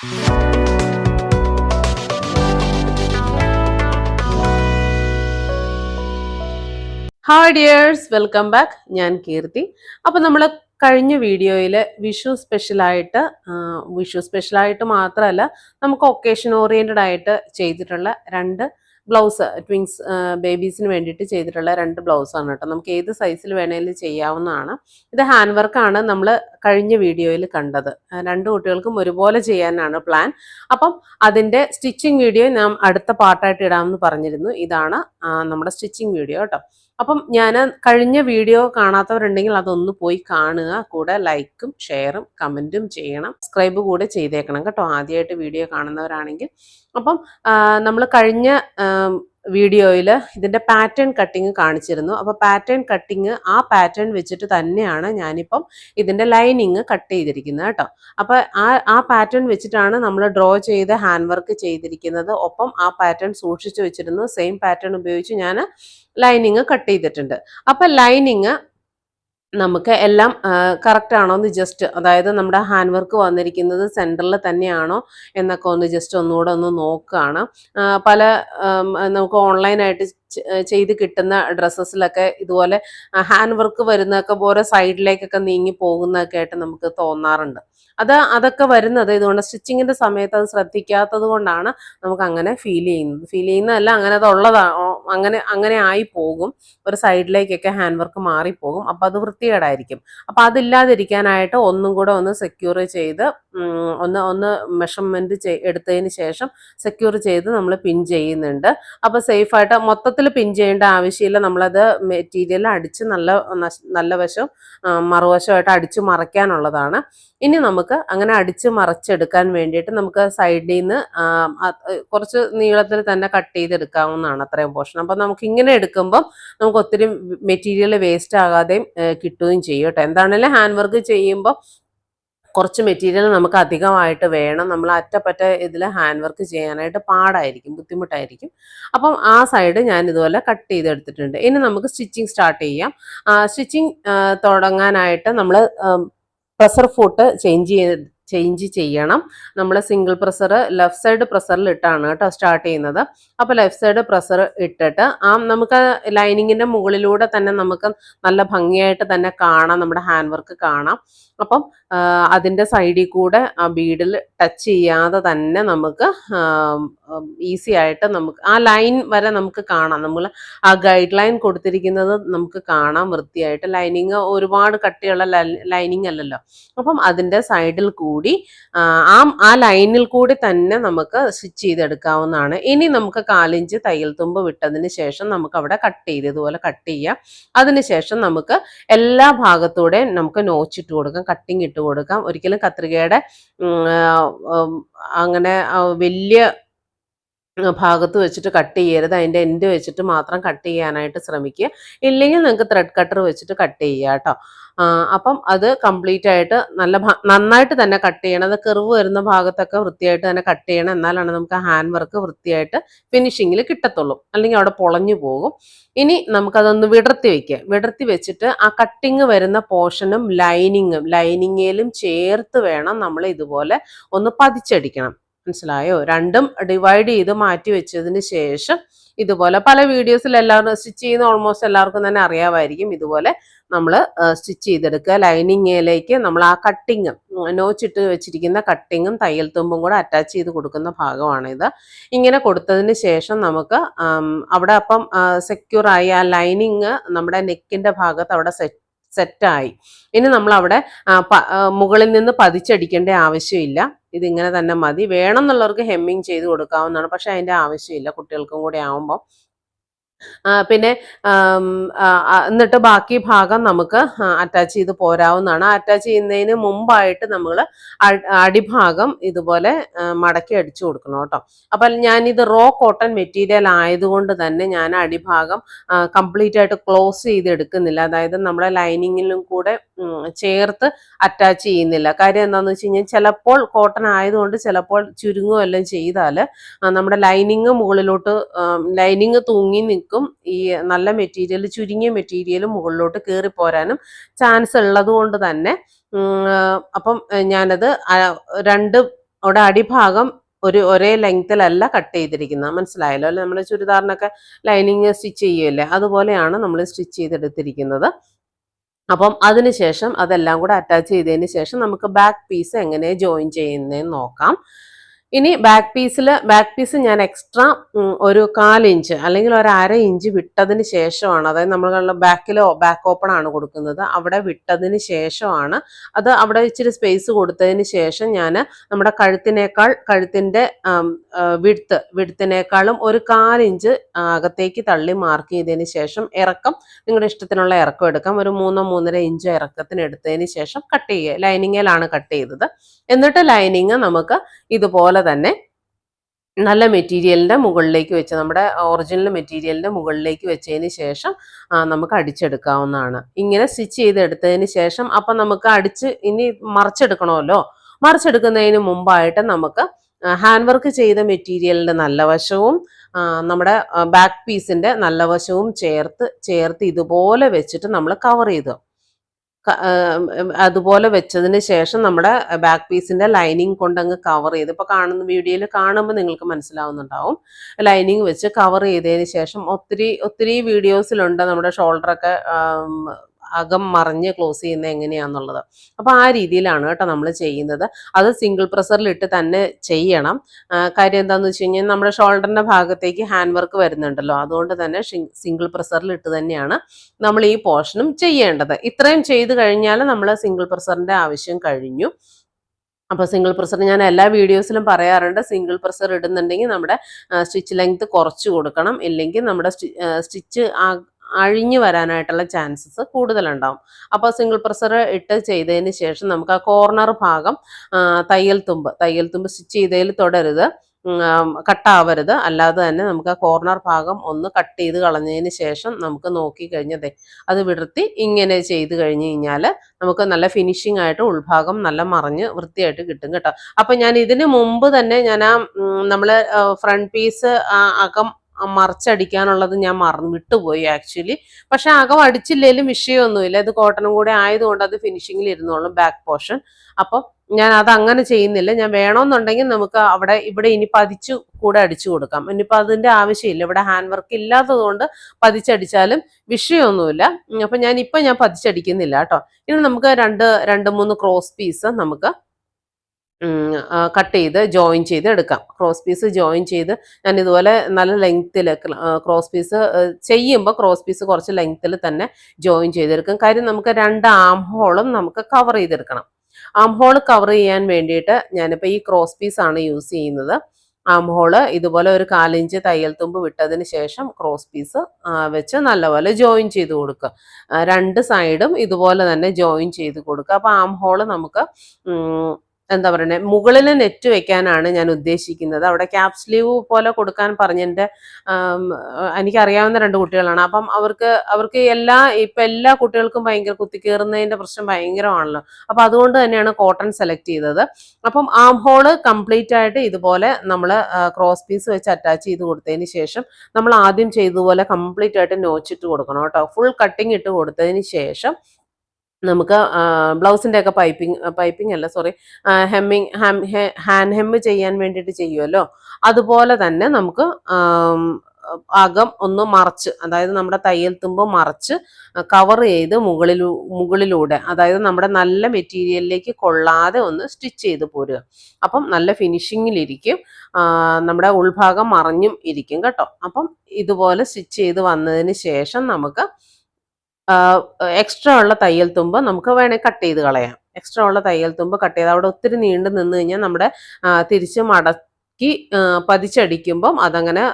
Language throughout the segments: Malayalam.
ഹായ് ഡിയേഴ്സ് വെൽക്കം ബാക്ക് ഞാൻ കീർത്തി. അപ്പോൾ നമ്മൾ കഴിഞ്ഞ വീഡിയോയിൽ വിഷു സ്പെഷ്യലായിട്ട് വിഷു സ്പെഷ്യലായിട്ട് മാത്രമല്ല നമുക്ക് ഒക്കേഷൻ ഓറിയന്റഡ് ആയിട്ട് ചെയ്തിട്ടുള്ള രണ്ട് ബ്ലൗസ് ട്വിങ്സ് ബേബീസിന് വേണ്ടിയിട്ട് ചെയ്തിട്ടുള്ള രണ്ട് ബ്ലൗസാണ് കേട്ടോ. നമുക്ക് ഏത് സൈസിൽ വേണേലും ചെയ്യാവുന്നതാണ്. ഇത് ഹാൻഡ് വർക്കാണ് നമ്മൾ കഴിഞ്ഞ വീഡിയോയിൽ കണ്ടത്. രണ്ട് കുട്ടികൾക്കും ഒരുപോലെ ചെയ്യാനാണ് പ്ലാൻ അപ്പം അതിന്റെ സ്റ്റിച്ചിങ് വീഡിയോ ഞാൻ അടുത്ത പാർട്ടായിട്ട് ഇടാമെന്ന് പറഞ്ഞിരുന്നു. ഇതാണ് നമ്മുടെ സ്റ്റിച്ചിങ് വീഡിയോ കേട്ടോ. അപ്പം ഞാൻ കഴിഞ്ഞ വീഡിയോ കാണാത്തവരുണ്ടെങ്കിൽ അതൊന്ന് പോയി കാണുക. കൂടെ ലൈക്കും ഷെയറും കമന്റും ചെയ്യണം. സബ്സ്ക്രൈബ് കൂടെ ചെയ്തേക്കണം കേട്ടോ. ആദ്യമായിട്ട് വീഡിയോ കാണുന്നവരാണെങ്കിൽ അപ്പം നമ്മൾ കഴിഞ്ഞ വീഡിയോയിൽ ഇതിന്റെ പാറ്റേൺ കട്ടിങ് കാണിച്ചിരുന്നു. അപ്പോൾ പാറ്റേൺ കട്ടിങ് ആ പാറ്റേൺ വെച്ചിട്ട് തന്നെയാണ് ഞാനിപ്പം ഇതിന്റെ ലൈനിങ് കട്ട് ചെയ്തിരിക്കുന്നത് കേട്ടോ. അപ്പോൾ ആ ആ പാറ്റേൺ വെച്ചിട്ടാണ് നമ്മൾ ഡ്രോ ചെയ്ത് ഹാൻഡ് വർക്ക് ചെയ്തിരിക്കുന്നത്. ഒപ്പം ആ പാറ്റേൺ സൂക്ഷിച്ചു വെച്ചിരുന്നു സെയിം പാറ്റേൺ ഉപയോഗിച്ച് ഞാൻ ലൈനിങ് കട്ട് ചെയ്തിട്ടുണ്ട്. അപ്പം ലൈനിങ് നമുക്ക് എല്ലാം കറക്റ്റ് ആണോ എന്ന് ജസ്റ്റ് അതായത് നമ്മുടെ ഹാൻഡ് വർക്ക് വന്നിരിക്കുന്നത് സെന്ററിൽ തന്നെയാണോ എന്നൊക്കെ ഒന്ന് ജസ്റ്റ് ഒന്നുകൂടെ ഒന്ന് നോക്കുകയാണ് പല നമുക്ക് ഓൺലൈനായിട്ട് ചെയ്ത് കിട്ടുന്ന ഡ്രസ്സസിലൊക്കെ ഇതുപോലെ ഹാൻഡ് വർക്ക് വരുന്നതൊക്കെ ഓരോ സൈഡിലേക്കൊക്കെ നീങ്ങി പോകുന്നതൊക്കെ ആയിട്ട് നമുക്ക് തോന്നാറുണ്ട്. അത് അതൊക്കെ വരുന്നത് ഇതുകൊണ്ട് സ്റ്റിച്ചിങ്ങിന്റെ സമയത്ത് അത് ശ്രദ്ധിക്കാത്തത് കൊണ്ടാണ് നമുക്ക് അങ്ങനെ ഫീൽ ചെയ്യുന്നത്. ഫീൽ ചെയ്യുന്നതല്ല അങ്ങനെ അത് അങ്ങനെ അങ്ങനെ ആയി പോകും. ഒരു സൈഡിലേക്കൊക്കെ ഹാൻഡ് വർക്ക് മാറിപ്പോകും. അപ്പം അത് വൃത്തികേടായിരിക്കും. അപ്പം അതില്ലാതിരിക്കാനായിട്ട് ഒന്നും കൂടെ ഒന്ന് സെക്യൂർ ചെയ്ത് ഒന്ന് ഒന്ന് മെഷർമെന്റ് ചെയ് എടുത്തതിന് ശേഷം സെക്യൂർ ചെയ്ത് നമ്മൾ പിൻ ചെയ്യുന്നുണ്ട്. അപ്പോൾ സേഫായിട്ട് മൊത്തത്തിൽ പിൻ ചെയ്യേണ്ട ആവശ്യമില്ല. നമ്മളത് മെറ്റീരിയൽ അടിച്ച് നല്ല നല്ല വശം മറുവശമായിട്ട് അടിച്ച് മറയ്ക്കാനുള്ളതാണ്. ഇനി നമുക്ക് അങ്ങനെ അടിച്ച് മറച്ചെടുക്കാൻ വേണ്ടിയിട്ട് നമുക്ക് സൈഡിൽ നിന്ന് കുറച്ച് നീളത്തിൽ തന്നെ കട്ട് ചെയ്തെടുക്കാവുന്നതാണ് അത്രയും പോർഷൻ അപ്പം നമുക്ക് ഇങ്ങനെ എടുക്കുമ്പം നമുക്ക് ഒത്തിരി മെറ്റീരിയൽ വേസ്റ്റ് ആകാതെയും കിട്ടുകയും ചെയ്യും കേട്ടോ. എന്താണെങ്കിലും ഹാൻഡ് വർക്ക് ചെയ്യുമ്പോൾ കുറച്ച് മെറ്റീരിയൽ നമുക്ക് അധികമായിട്ട് വേണം. നമ്മൾ അറ്റപ്പറ്റ ഇതിൽ ഹാൻഡ് വർക്ക് ചെയ്യാനായിട്ട് പാടായിരിക്കും ബുദ്ധിമുട്ടായിരിക്കും. അപ്പം ആ സൈഡ് ഞാൻ ഇതുപോലെ കട്ട് ചെയ്തെടുത്തിട്ടുണ്ട്. ഇനി നമുക്ക് സ്റ്റിച്ചിങ് സ്റ്റാർട്ട് ചെയ്യാം. സ്റ്റിച്ചിങ് തുടങ്ങാനായിട്ട് നമ്മൾ പ്രസർ ഫുട്ട് ചേഞ്ച് ചെയ്ത് ചേഞ്ച് ചെയ്യണം. നമ്മൾ സിംഗിൾ പ്രസർ ലെഫ്റ്റ് സൈഡ് പ്രസറിൽ ഇട്ടാണ് കേട്ടോ സ്റ്റാർട്ട് ചെയ്യുന്നത്. അപ്പോൾ ലെഫ്റ്റ് സൈഡ് പ്രസർ ഇട്ടിട്ട് ആ നമുക്ക് ലൈനിങ്ങിന്റെ മുകളിലൂടെ തന്നെ നമുക്ക് നല്ല ഭംഗിയായിട്ട് തന്നെ കാണാം നമ്മുടെ ഹാൻഡ് വർക്ക് കാണാം. അപ്പം അതിന്റെ സൈഡിൽ കൂടെ ആ ബീഡിൽ ടച്ച് ചെയ്യാതെ തന്നെ നമുക്ക് ഈസി ആയിട്ട് നമുക്ക് ആ ലൈൻ വരെ നമുക്ക് കാണാം. നമ്മൾ ആ ഗൈഡ് ലൈൻ കൊടുത്തിരിക്കുന്നത് നമുക്ക് കാണാം വൃത്തിയായിട്ട്. ലൈനിങ് ഒരുപാട് കട്ടിയുള്ള ലൈനിങ് അല്ലല്ലോ. അപ്പം അതിന്റെ സൈഡിൽ കൂടി ആ ആ- ആ ലൈനിൽ കൂടി തന്നെ നമുക്ക് സ്റ്റിച്ച് ചെയ്തെടുക്കാവുന്നതാണ്. ഇനി നമുക്ക് കാലിഞ്ച് തയ്യൽ തുമ്പ് വിട്ടതിന് ശേഷം നമുക്ക് അവിടെ കട്ട് ചെയ്ത് ഇതുപോലെ കട്ട് ചെയ്യാം. അതിനുശേഷം നമുക്ക് എല്ലാ ഭാഗത്തൂടെ നമുക്ക് നോച്ചിട്ട് കൊടുക്കാം കട്ടിങ് ഇട്ട് കൊടുക്കാം. ഒരിക്കലും കത്രികയുടെ അങ്ങനെ വലിയ ഭാഗത്ത് വെച്ചിട്ട് കട്ട് ചെയ്യരുത്. അതിന്റെ എൻഡ് വെച്ചിട്ട് മാത്രം കട്ട് ചെയ്യാനായിട്ട് ശ്രമിക്കുക. ഇല്ലെങ്കിൽ നിങ്ങൾക്ക് ത്രെഡ് കട്ടർ വെച്ചിട്ട് കട്ട് ചെയ്യുക കേട്ടോ. അപ്പം അത് കംപ്ലീറ്റ് ആയിട്ട് നല്ല നന്നായിട്ട് തന്നെ കട്ട് ചെയ്യണം. അത് കെറിവ് വരുന്ന ഭാഗത്തൊക്കെ വൃത്തിയായിട്ട് തന്നെ കട്ട് ചെയ്യണം. എന്നാലാണ് നമുക്ക് ഹാൻഡ് വർക്ക് വൃത്തിയായിട്ട് ഫിനിഷിങ്ങിൽ കിട്ടത്തുള്ളൂ. അല്ലെങ്കിൽ അവിടെ പൊളഞ്ഞു പോകും. ഇനി നമുക്കതൊന്ന് വിടർത്തി വെക്കുക വിടർത്തി വെച്ചിട്ട് ആ കട്ടിങ് വരുന്ന പോർഷനും ലൈനിങ്ങും ലൈനിങ്ങേലും ചേർത്ത് വേണം നമ്മൾ ഇതുപോലെ ഒന്ന് പതിച്ചടിക്കണം. മനസ്സിലായോ? രണ്ടും ഡിവൈഡ് ചെയ്ത് മാറ്റി വെച്ചതിന് ശേഷം ഇതുപോലെ പല വീഡിയോസിൽ എല്ലാവരും സ്റ്റിച്ച് ചെയ്യുന്ന ഓൾമോസ്റ്റ് എല്ലാവർക്കും തന്നെ അറിയാമായിരിക്കും. ഇതുപോലെ നമ്മൾ സ്റ്റിച്ച് ചെയ്തെടുക്കുക. ലൈനിങ്ങിലേക്ക് നമ്മൾ ആ കട്ടിങ് നോച്ചിട്ട് വെച്ചിരിക്കുന്ന കട്ടിങ്ങും തയ്യൽ തുമ്പും കൂടെ അറ്റാച്ച് ചെയ്ത് കൊടുക്കുന്ന ഭാഗമാണിത്. ഇങ്ങനെ കൊടുത്തതിന് ശേഷം നമുക്ക് അവിടെ അപ്പം സെക്യൂറായി ആ ലൈനിങ് നമ്മുടെ നെക്കിന്റെ ഭാഗത്ത് അവിടെ സെറ്റ് സെറ്റായി ഇനി നമ്മൾ അവിടെ മുകളിൽ നിന്ന് പതിച്ചടിക്കേണ്ട ആവശ്യമില്ല. ഇതിങ്ങനെ തന്നെ മതി. വേണമെന്നുള്ളവർക്ക് ഹെമ്മിങ് ചെയ്ത് കൊടുക്കാവുന്നതാണ്. പക്ഷെ അതിന്റെ ആവശ്യമില്ല. കുട്ടികൾക്കും കൂടെ ആവുമ്പോൾ പിന്നെ എന്നിട്ട് ബാക്കി ഭാഗം നമുക്ക് അറ്റാച്ച് ചെയ്ത് പോരാവുന്നതാണ്. അറ്റാച്ച് ചെയ്യുന്നതിന് മുമ്പായിട്ട് നമ്മൾ അടിഭാഗം ഇതുപോലെ മടക്കി അടിച്ചു കൊടുക്കണം കേട്ടോ. അപ്പം ഞാനിത് റോ കോട്ടൺ മെറ്റീരിയൽ ആയതുകൊണ്ട് തന്നെ ഞാൻ അടിഭാഗം കംപ്ലീറ്റ് ആയിട്ട് ക്ലോസ് ചെയ്ത് എടുക്കുന്നില്ല അതായത് നമ്മളെ ലൈനിങ്ങിലും കൂടെ ചേർത്ത് അറ്റാച്ച് ചെയ്യുന്നില്ല. കാര്യം എന്താണെന്ന് വെച്ച് കഴിഞ്ഞാൽ ചിലപ്പോൾ കോട്ടൺ ആയതുകൊണ്ട് ചിലപ്പോൾ ചുരുങ്ങുകയെല്ലാം ചെയ്താൽ നമ്മുടെ ലൈനിങ് മുകളിലോട്ട് ലൈനിങ് തൂങ്ങി നിൽക്കും ഈ നല്ല മെറ്റീരിയൽ ചുരുങ്ങിയ മെറ്റീരിയൽ മുകളിലോട്ട് കയറി പോരാനും ചാൻസ് ഉള്ളതുകൊണ്ട് തന്നെ. അപ്പം ഞാനത് രണ്ട് അവിടെ അടിഭാഗം ഒരു ഒരേ ലെങ്ത്തിലല്ല കട്ട് ചെയ്തിരിക്കുന്നത്. മനസ്സിലായല്ലോ അല്ലെ? നമ്മൾ ചുരിദാറിനൊക്കെ ലൈനിങ് സ്റ്റിച്ച് ചെയ്യുമല്ലേ അതുപോലെയാണ് നമ്മൾ സ്റ്റിച്ച് ചെയ്തെടുത്തിരിക്കുന്നത്. അപ്പം അതിനുശേഷം അതെല്ലാം കൂടെ അറ്റാച്ച് ചെയ്തതിന് ശേഷം നമുക്ക് ബാക്ക് പീസ് എങ്ങനെ ജോയിൻ ചെയ്യുന്നതെന്ന് നോക്കാം. ഇനി ബാക്ക് പീസിൽ ബാക്ക് പീസ് ഞാൻ എക്സ്ട്രാ ഒരു കാലിഞ്ച് അല്ലെങ്കിൽ ഒരു അര ഇഞ്ച് വിട്ടതിന് ശേഷമാണ് അതായത് നമ്മൾ ബാക്കിലോ ബാക്ക് ഓപ്പൺ ആണ് കൊടുക്കുന്നത്. അവിടെ വിട്ടതിന് ശേഷമാണ് അത് അവിടെ ഇച്ചിരി സ്പേസ് കൊടുത്തതിന് ശേഷം ഞാൻ നമ്മുടെ കഴുത്തിനേക്കാൾ കഴുത്തിന്റെ വിടുത്ത് വിടുത്തിനേക്കാളും ഒരു കാലിഞ്ച് അകത്തേക്ക് തള്ളി മാർക്ക് ചെയ്തതിന് ശേഷം ഇറക്കം നിങ്ങളുടെ ഇഷ്ടത്തിനുള്ള ഇറക്കം എടുക്കാം. ഒരു മൂന്നോ മൂന്നര ഇഞ്ച് ഇറക്കത്തിന് എടുത്തതിന് ശേഷം കട്ട് ചെയ്യുക. ലൈനിങ്ങിലാണ് കട്ട് ചെയ്തത്. എന്നിട്ട് ലൈനിങ് നമുക്ക് ഇതുപോലെ തന്നെ നല്ല മെറ്റീരിയലിന്റെ മുകളിലേക്ക് വെച്ച് നമ്മുടെ ഒറിജിനൽ മെറ്റീരിയലിന്റെ മുകളിലേക്ക് വെച്ചതിന് ശേഷം നമുക്ക് അടിച്ചെടുക്കാവുന്നതാണ്. ഇങ്ങനെ സ്റ്റിച്ച് ചെയ്തെടുത്തതിന് ശേഷം അപ്പം നമുക്ക് അടിച്ച് ഇനി മറിച്ചെടുക്കണമല്ലോ? മറിച്ചെടുക്കുന്നതിന് മുമ്പായിട്ട് നമുക്ക് ഹാൻഡ് വർക്ക് ചെയ്ത മെറ്റീരിയലിന്റെ നല്ല വശവും നമ്മുടെ ബാക്ക് പീസിന്റെ നല്ല വശവും ചേർത്ത് ചേർത്ത് ഇതുപോലെ വെച്ചിട്ട് നമ്മൾ കവർ ചെയ്തു അതുപോലെ വെച്ചതിന് ശേഷം നമ്മുടെ ബാക്ക് പീസിന്റെ ലൈനിങ് കൊണ്ട് അങ്ങ് കവർ ചെയ്ത് ഇപ്പൊ കാണുന്ന വീഡിയോയിൽ കാണുമ്പോൾ നിങ്ങൾക്ക് മനസ്സിലാവുന്നുണ്ടാവും. ലൈനിങ് വെച്ച് കവർ ചെയ്തതിന് ശേഷം ഒത്തിരി ഒത്തിരി വീഡിയോസിലുണ്ട് നമ്മുടെ ഷോൾഡറൊക്കെ അകം മറിഞ്ഞ് ക്ലോസ് ചെയ്യുന്നത് എങ്ങനെയാണെന്നുള്ളത് അപ്പോൾ ആ രീതിയിലാണ് കേട്ടോ നമ്മൾ ചെയ്യുന്നത്. അത് സിംഗിൾ പ്രസറിലിട്ട് തന്നെ ചെയ്യണം. കാര്യം എന്താണെന്ന് വെച്ച് കഴിഞ്ഞാൽ നമ്മുടെ ഷോൾഡറിന്റെ ഭാഗത്തേക്ക് ഹാൻഡ് വർക്ക് വരുന്നുണ്ടല്ലോ. അതുകൊണ്ട് തന്നെ സിംഗിൾ പ്രസറിലിട്ട് തന്നെയാണ് നമ്മൾ ഈ പോർഷനും ചെയ്യേണ്ടത്. ഇത്രയും ചെയ്ത് കഴിഞ്ഞാൽ നമ്മൾ സിംഗിൾ പ്രസറിന്റെ ആവശ്യം കഴിഞ്ഞു. അപ്പോൾ സിംഗിൾ പ്രസർ ഞാൻ എല്ലാ വീഡിയോസിലും പറയാറുണ്ട്. സിംഗിൾ പ്രസർ ഇടുന്നുണ്ടെങ്കിൽ നമ്മുടെ സ്റ്റിച്ച് ലെങ്ത് കുറച്ച് കൊടുക്കണം. ഇല്ലെങ്കിൽ നമ്മുടെ സ്റ്റിച്ച് അഴിഞ്ഞു വരാനായിട്ടുള്ള ചാൻസസ് കൂടുതലുണ്ടാവും. അപ്പോൾ സിംഗിൾ പ്രസർ ഇട്ട് ചെയ്തതിന് ശേഷം നമുക്ക് ആ കോർണർ ഭാഗം തയ്യൽ തുമ്പ് തയ്യൽ തുമ്പ് സ്റ്റിച്ച് ചെയ്തതിൽ തുടരുത്. കട്ടാവരുത് അല്ലാതെ തന്നെ നമുക്ക് ആ കോർണർ ഭാഗം ഒന്ന് കട്ട് ചെയ്ത് കളഞ്ഞതിന് ശേഷം നമുക്ക് നോക്കി കഴിഞ്ഞതേ അത് വിടർത്തി ഇങ്ങനെ ചെയ്ത് കഴിഞ്ഞ് കഴിഞ്ഞാൽ നമുക്ക് നല്ല ഫിനിഷിംഗ് ആയിട്ട് ഉൾഭാഗം നല്ല മറിഞ്ഞ് വൃത്തിയായിട്ട് കിട്ടും കേട്ടോ. അപ്പം ഞാൻ ഇതിന് മുമ്പ് തന്നെ ഞാൻ ആ നമ്മൾ ഫ്രണ്ട് പീസ് അകം മറിച്ചടിക്കാനുള്ളത് ഞാൻ മറന്നു വിട്ടുപോയി ആക്ച്വലി പക്ഷെ അകം അടിച്ചില്ലേലും വിഷയമൊന്നുമില്ല. ഇത് കോട്ടണും കൂടെ ആയതുകൊണ്ട് അത് ഫിനിഷിങ്ങിൽ ഇരുന്നോളും ബാക്ക് പോർഷൻ അപ്പം ഞാൻ അത് അങ്ങനെ ചെയ്യുന്നില്ല. ഞാൻ വേണമെന്നുണ്ടെങ്കിൽ നമുക്ക് അവിടെ ഇവിടെ ഇനി പതിച്ചു കൂടെ അടിച്ചു കൊടുക്കാം. ഇനിയിപ്പോൾ അതിന്റെ ആവശ്യമില്ല. ഇവിടെ ഹാൻഡ് വർക്ക് ഇല്ലാത്തത് കൊണ്ട് പതിച്ചടിച്ചാലും വിഷയമൊന്നുമില്ല. അപ്പൊ ഞാൻ ഇപ്പൊ ഞാൻ പതിച്ചടിക്കുന്നില്ല കേട്ടോ. ഇനി നമുക്ക് രണ്ട് രണ്ട് മൂന്ന് ക്രോസ് പീസ് നമുക്ക് കട്ട് ചെയ്ത് ജോയിൻ ചെയ്ത് എടുക്കാം. ക്രോസ് പീസ് ജോയിൻ ചെയ്ത് ഞാൻ ഇതുപോലെ നല്ല ലെങ്ത്തിൽ ക്രോസ് പീസ് ചെയ്യുമ്പോൾ ക്രോസ് പീസ് കുറച്ച് ലെങ്ത്തിൽ തന്നെ ജോയിൻ ചെയ്തെടുക്കും. കാര്യം നമുക്ക് രണ്ട് ആം ഹോളും നമുക്ക് കവർ ചെയ്തെടുക്കണം. ആം ഹോൾ കവർ ചെയ്യാൻ വേണ്ടിയിട്ട് ഞാനിപ്പോൾ ഈ ക്രോസ് പീസ് ആണ് യൂസ് ചെയ്യുന്നത്. ആം ഹോൾ ഇതുപോലെ ഒരു കാലിഞ്ച് തയ്യൽ തുമ്പ് വിട്ടതിന് ശേഷം ക്രോസ് പീസ് വെച്ച് നല്ലപോലെ ജോയിൻ ചെയ്ത് കൊടുക്കുക. രണ്ട് സൈഡും ഇതുപോലെ തന്നെ ജോയിൻ ചെയ്ത് കൊടുക്കുക. അപ്പോൾ ആം ഹോൾ നമുക്ക് എന്താ പറയുന്നത് മുകളിൽ നെറ്റ് വെക്കാനാണ് ഞാൻ ഉദ്ദേശിക്കുന്നത്. അവിടെ ക്യാപ് സ്ലീവ് പോലെ കൊടുക്കാൻ പറഞ്ഞെന്റെ എനിക്കറിയാവുന്ന രണ്ട് കുട്ടികളാണ്. അപ്പം അവർക്ക് അവർക്ക് എല്ലാ ഇപ്പം എല്ലാ കുട്ടികൾക്കും ഭയങ്കര കുത്തിക്കേറുന്നതിന്റെ പ്രശ്നം ഭയങ്കരമാണല്ലോ. അപ്പം അതുകൊണ്ട് തന്നെയാണ് കോട്ടൺ സെലക്ട് ചെയ്തത്. അപ്പം ആം ഹോൾ കംപ്ലീറ്റ് ആയിട്ട് ഇതുപോലെ നമ്മൾ ക്രോസ് പീസ് വെച്ച് അറ്റാച്ച് ചെയ്ത് കൊടുത്തതിന് ശേഷം നമ്മൾ ആദ്യം ചെയ്തതുപോലെ കംപ്ലീറ്റ് ആയിട്ട് നോച്ചിട്ട് കൊടുക്കണം കേട്ടോ. ഫുൾ കട്ടിങ് ഇട്ട് കൊടുത്തതിന് ശേഷം നമുക്ക് ബ്ലൗസിന്റെ ഒക്കെ പൈപ്പിംഗ് പൈപ്പിംഗ് അല്ല സോറി ഹെമ്മിങ് ഹാൻഡ് ഹെമ്മ് ചെയ്യാൻ വേണ്ടിയിട്ട് ചെയ്യുമല്ലോ അതുപോലെ തന്നെ നമുക്ക് അകം ഒന്ന് മറച്ച് അതായത് നമ്മുടെ തയ്യൽ തുമ്പ് മറച്ച് കവർ ചെയ്ത് മുകളിൽ മുകളിലൂടെ അതായത് നമ്മുടെ നല്ല മെറ്റീരിയലിലേക്ക് കൊള്ളാതെ ഒന്ന് സ്റ്റിച്ച് ചെയ്ത് പോരുക. അപ്പം നല്ല ഫിനിഷിങ്ങിലിരിക്കും നമ്മുടെ ഉൾഭാഗം മറഞ്ഞും ഇരിക്കും കേട്ടോ. അപ്പം ഇതുപോലെ സ്റ്റിച്ച് ചെയ്ത് വന്നതിന് ശേഷം നമുക്ക് എക്സ്ട്രാ ഉള്ള തയ്യൽ തുമ്പ് നമുക്ക് വേണേൽ കട്ട് ചെയ്ത് കളയാം. എക്സ്ട്രാ ഉള്ള തയ്യൽ തുമ്പ് കട്ട് ചെയ്ത് അവിടെ ഒത്തിരി നീണ്ടു നിന്ന് കഴിഞ്ഞാൽ നമ്മുടെ തിരിച്ച് ആ, പതിച്ചടിക്കുമ്പം അതങ്ങനെ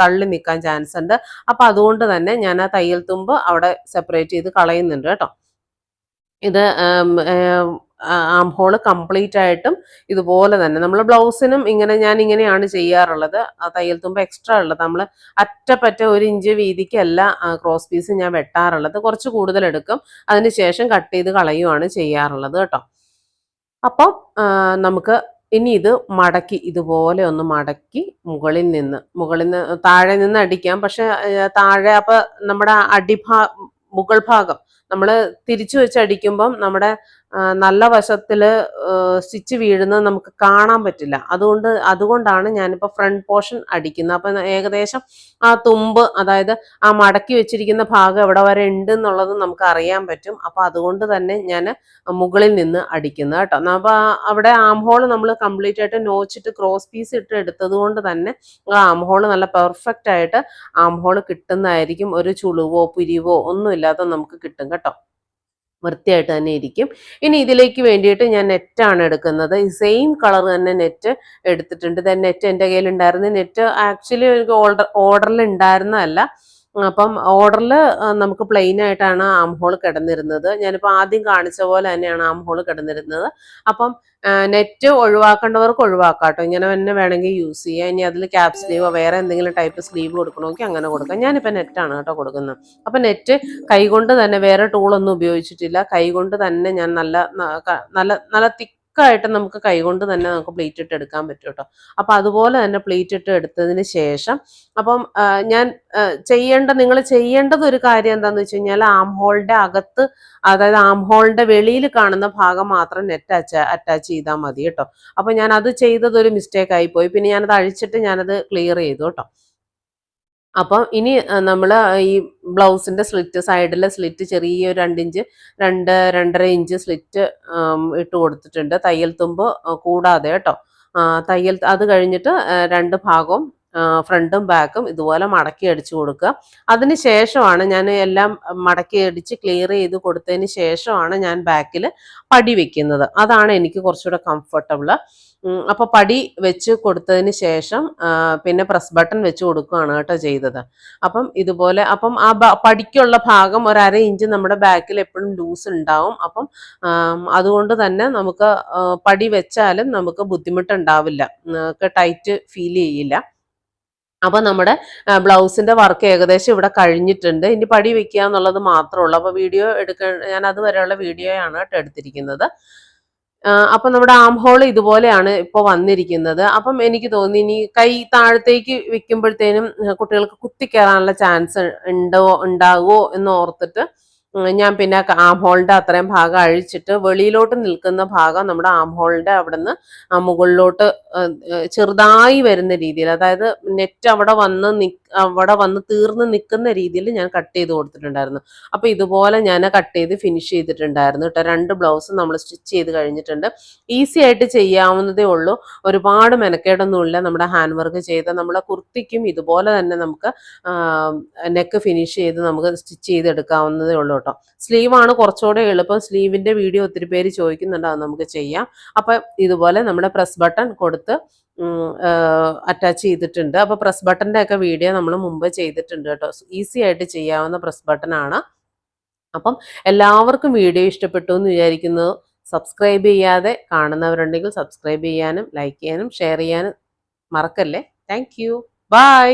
തള്ളി നിൽക്കാൻ ചാൻസ് ഉണ്ട്. അപ്പൊ അതുകൊണ്ട് തന്നെ ഞാൻ ആ തയ്യൽ തുമ്പ് അവിടെ സെപ്പറേറ്റ് ചെയ്ത് കളയുന്നുണ്ട് കേട്ടോ. ഇത് ആം ഹോൾ കംപ്ലീറ്റ് ആയിട്ടും ഇതുപോലെ തന്നെ. നമ്മൾ ബ്ലൗസിനും ഇങ്ങനെ ഞാൻ ഇങ്ങനെയാണ് ചെയ്യാറുള്ളത്. തയ്യൽ തുമ്പ് എക്സ്ട്രാ ഉള്ളത്. നമ്മൾ അറ്റപ്പറ്റ ഒരു ഇഞ്ച് വീതിക്കല്ല ക്രോസ് പീസ് ഞാൻ വെട്ടാറുള്ളത്. കുറച്ച് കൂടുതൽ എടുക്കും. അതിനുശേഷം കട്ട് ചെയ്ത് കളയുവാണ് ചെയ്യാറുള്ളത് കേട്ടോ. അപ്പം നമുക്ക് ഇനി ഇത് മടക്കി ഇതുപോലെ ഒന്ന് മടക്കി മുകളിൽ നിന്ന് മുകളിൽ നിന്ന് താഴെ നിന്ന് അടിക്കാം. പക്ഷെ താഴെ അപ്പൊ നമ്മുടെ അടിഭാ മുകൾ ഭാഗം നമ്മൾ തിരിച്ചു വെച്ച് അടിക്കുമ്പം നമ്മുടെ നല്ല വശത്തിൽ സ്റ്റിച്ച് വീഴുന്നത് നമുക്ക് കാണാൻ പറ്റില്ല. അതുകൊണ്ട് അതുകൊണ്ടാണ് ഞാനിപ്പോൾ ഫ്രണ്ട് പോർഷൻ അടിക്കുന്നത്. അപ്പം ഏകദേശം ആ തുമ്പ് അതായത് ആ മടക്കി വെച്ചിരിക്കുന്ന ഭാഗം എവിടെ വരെ ഉണ്ട് എന്നുള്ളത് നമുക്ക് അറിയാൻ പറ്റും. അപ്പം അതുകൊണ്ട് തന്നെ ഞാൻ മുകളിൽ നിന്ന് അടിക്കുന്നത് കേട്ടോ. അപ്പോൾ അവിടെ ആം നമ്മൾ കംപ്ലീറ്റ് ആയിട്ട് നോച്ചിട്ട് ക്രോസ് പീസ് ഇട്ട് എടുത്തത് കൊണ്ട് തന്നെ ആ ആം നല്ല പെർഫെക്റ്റ് ആയിട്ട് ആം ഹോൾ കിട്ടുന്നതായിരിക്കും. ഒരു ചുളിവോ പുരിവോ ഒന്നും ഇല്ലാതെ നമുക്ക് കിട്ടും. കേട്ടോ. വൃത്തിയായിട്ട് തന്നെ ഇരിക്കും. ഇനി ഇതിലേക്ക് വേണ്ടിയിട്ട് ഞാൻ നെറ്റാണ് എടുക്കുന്നത്. സെയിം കളർ തന്നെ നെറ്റ് എടുത്തിട്ടുണ്ട്. ഇതെ നെറ്റ് എന്റെ കയ്യിൽ ഉണ്ടായിരുന്നു നെറ്റ് ആക്ച്വലി എനിക്ക് ഓർഡർ ഓർഡറിൽ ഉണ്ടായിരുന്നതല്ല. അപ്പം ഓർഡറിൽ നമുക്ക് പ്ലെയിൻ ആയിട്ടാണ് ആം ഹോൾ കിടന്നിരുന്നത്. ഞാനിപ്പോൾ ആദ്യം കാണിച്ച പോലെ തന്നെയാണ് ആം ഹോൾ കിടന്നിരുന്നത്. അപ്പം നെറ്റ് ഒഴിവാക്കേണ്ടവർക്ക് ഒഴിവാക്കാം കേട്ടോ ഇങ്ങനെ തന്നെ വേണമെങ്കിൽ യൂസ് ചെയ്യാം. ഇനി അതിൽ ക്യാപ് സ്ലീവോ വേറെ എന്തെങ്കിലും ടൈപ്പ് സ്ലീവ് കൊടുക്കണമെങ്കിൽ അങ്ങനെ കൊടുക്കാം. ഞാനിപ്പോൾ നെറ്റാണ് കേട്ടോ കൊടുക്കുന്നത്. അപ്പം നെറ്റ് കൈകൊണ്ട് തന്നെ വേറെ ടൂളൊന്നും ഉപയോഗിച്ചിട്ടില്ല. കൈകൊണ്ട് തന്നെ ഞാൻ നല്ല നല്ല നല്ല നല്ല തിക്കായിട്ട് നമുക്ക് കൈകൊണ്ട് തന്നെ നമുക്ക് പ്ലേറ്റ് ഇട്ട് എടുക്കാൻ പറ്റും കേട്ടോ അപ്പം അതുപോലെ തന്നെ പ്ലേറ്റ് ഇട്ട് എടുത്തതിന് ശേഷം അപ്പം ഞാൻ ചെയ്യേണ്ട നിങ്ങൾ ചെയ്യേണ്ടത് ഒരു കാര്യം എന്താണെന്ന് വെച്ച് കഴിഞ്ഞാൽ ആം ഹോളിന്റെ അകത്ത് അതായത് ആം ഹോളിന്റെ വെളിയിൽ കാണുന്ന ഭാഗം മാത്രം നെറ്റ് അറ്റാച്ച് ചെയ്താൽ മതി കേട്ടോ അപ്പം ഞാൻ അത് ചെയ്തത് ഒരു മിസ്റ്റേക്ക് പോയി. പിന്നെ ഞാനത് അഴിച്ചിട്ട് ഞാനത് ക്ലിയർ ചെയ്തു കേട്ടോ അപ്പം ഇനി നമ്മൾ ഈ ബ്ലൗസിന്റെ സ്ലിറ്റ് സൈഡിലെ സ്ലിറ്റ് ചെറിയ ചെറിയൊരു രണ്ടിഞ്ച് രണ്ട് രണ്ടര ഇഞ്ച് സ്ലിറ്റ് ഇട്ട് കൊടുത്തിട്ടുണ്ട്. തയ്യൽ തുമ്പ് കൂടാതെ കേട്ടോ. തയ്യൽ അത് കഴിഞ്ഞിട്ട് രണ്ട് ഭാഗവും ഫ്രണ്ടും ബാക്കും ഇതുപോലെ മടക്കി അടിച്ചു കൊടുക്കുക. അതിന് ശേഷമാണ് ഞാൻ എല്ലാം മടക്കി അടിച്ച് ക്ലിയർ ചെയ്ത് കൊടുത്തതിന് ശേഷമാണ് ഞാൻ ബാക്കിൽ പടി വെക്കുന്നത്. അതാണ് എനിക്ക് കുറച്ചുകൂടെ കംഫർട്ടബിൾ അപ്പൊ പടി വെച്ച് കൊടുത്തതിന് ശേഷം പിന്നെ പ്രസ് ബട്ടൺ വെച്ച് കൊടുക്കുകയാണ് കേട്ടോ ചെയ്തത്. അപ്പം ഇതുപോലെ അപ്പം ആ പടിക്കുള്ള ഭാഗം ഒരു അര ഇഞ്ച് നമ്മുടെ ബാക്കിൽ എപ്പോഴും ലൂസ് ഉണ്ടാവും. അപ്പം അതുകൊണ്ട് തന്നെ നമുക്ക് പടി വെച്ചാലും നമുക്ക് ബുദ്ധിമുട്ടുണ്ടാവില്ല. നമുക്ക് ടൈറ്റ് ഫീൽ ചെയ്യില്ല. അപ്പൊ നമ്മുടെ ബ്ലൗസിന്റെ വർക്ക് ഏകദേശം ഇവിടെ കഴിഞ്ഞിട്ടുണ്ട്. ഇനി പടി വെക്കുക എന്നുള്ളത് മാത്രമേ ഉള്ളൂ അപ്പൊ വീഡിയോ എടുക്ക ഞാൻ അതുവരെയുള്ള വീഡിയോയാണ് കേട്ടോ എടുത്തിരിക്കുന്നത്. അപ്പം നമ്മുടെ ആം ഹോൾ ഇതുപോലെയാണ് ഇപ്പോൾ വന്നിരിക്കുന്നത്. അപ്പം എനിക്ക് തോന്നി ഇനി കൈ താഴത്തേക്ക് വെക്കുമ്പോഴത്തേനും കുട്ടികൾക്ക് കുത്തിക്കയറാനുള്ള ചാൻസ് ഉണ്ടോ ഉണ്ടാകുമോ എന്ന് ഓർത്തിട്ട് ഞാൻ പിന്നെ ആം ഹോളിന്റെ അത്രയും ഭാഗം അഴിച്ചിട്ട് വെളിയിലോട്ട് നിൽക്കുന്ന ഭാഗം നമ്മുടെ ആം ഹോളിന്റെ അവിടുന്ന് മുകളിലോട്ട് ചെറുതായി വരുന്ന രീതിയിൽ അതായത് നെറ്റ് അവിടെ വന്ന് നി അവിടെ വന്ന് തീർന്ന് നിൽക്കുന്ന രീതിയിൽ ഞാൻ കട്ട് ചെയ്ത് കൊടുത്തിട്ടുണ്ടായിരുന്നു. അപ്പോൾ ഇതുപോലെ ഞാൻ കട്ട് ചെയ്ത് ഫിനിഷ് ചെയ്തിട്ടുണ്ടായിരുന്നു കേട്ടോ രണ്ട് ബ്ലൗസ് നമ്മൾ സ്റ്റിച്ച് ചെയ്ത് കഴിഞ്ഞിട്ടുണ്ട്. ഈസി ആയിട്ട് ചെയ്യാവുന്നതേ ഉള്ളൂ. ഒരുപാട് മെനക്കേടൊന്നുമില്ല നമ്മുടെ ഹാൻഡ് വർക്ക് ചെയ്ത് നമ്മുടെ കുർത്തിക്കും ഇതുപോലെ തന്നെ നമുക്ക് നെക്ക് ഫിനിഷ് ചെയ്ത് നമുക്ക് സ്റ്റിച്ച് ചെയ്തെടുക്കാവുന്നതേ ഉള്ളൂ കേട്ടോ. സ്ലീവാണ് കുറച്ചുകൂടെ എളുപ്പം. സ്ലീവിന്റെ വീഡിയോ ഒത്തിരി പേര് ചോദിക്കുന്നുണ്ട് അത് നമുക്ക് ചെയ്യാം. അപ്പൊ ഇതുപോലെ നമ്മുടെ പ്രസ് ബട്ടൺ കൊടുത്ത് അറ്റാച്ച് ചെയ്തിട്ടുണ്ട്. അപ്പോൾ പ്രസ് ബട്ടന്റെ ഒക്കെ വീഡിയോ നമ്മൾ മുമ്പ് ചെയ്തിട്ടുണ്ട് കേട്ടോ. ഈസി ആയിട്ട് ചെയ്യാവുന്ന പ്രസ് ബട്ടൺ ആണ്. അപ്പം എല്ലാവർക്കും വീഡിയോ ഇഷ്ടപ്പെട്ടു എന്ന് വിചാരിക്കുന്നു. സബ്സ്ക്രൈബ് ചെയ്യാതെ കാണുന്നവരുണ്ടെങ്കിൽ സബ്സ്ക്രൈബ് ചെയ്യാനും ലൈക്ക് ചെയ്യാനും ഷെയർ ചെയ്യാനും മറക്കല്ലേ? Thank you by